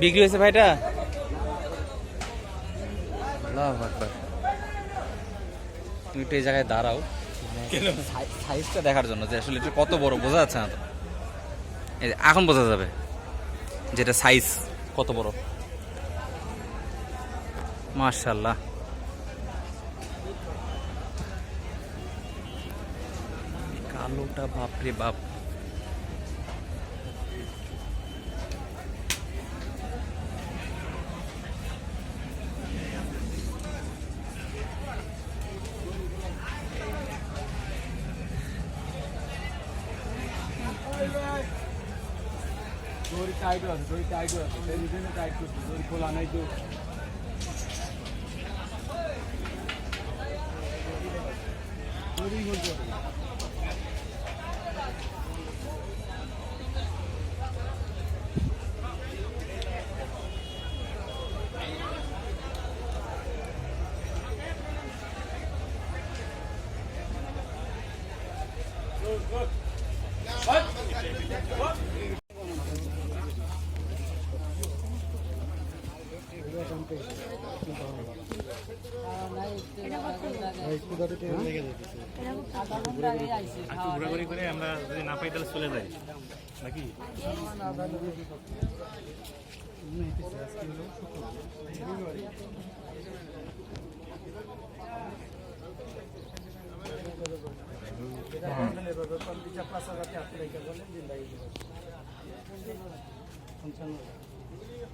বিক্রি হয়েছে ভাইটা? একটু এই জায়গায় দাঁড়াও। সাইজটা দেখার জন্য যে আসলে এটা কত বড় বোঝা যাচ্ছে না তো। এই এখন বোঝা যাবে যেটা সাইজ কত বড়। মার্শাল্লাহ কালোটা বাপরে বাপ। দড়ি টাইটও আছে দড়ি টাইটও আছে, সেই জন্য টাইট করছি দড়ি খোলা নাই তো। দড়ি বলতে হবে ঘোরাঘুরি করে আমরা যদি না তাহলে চলে যাই। নাকি? আমার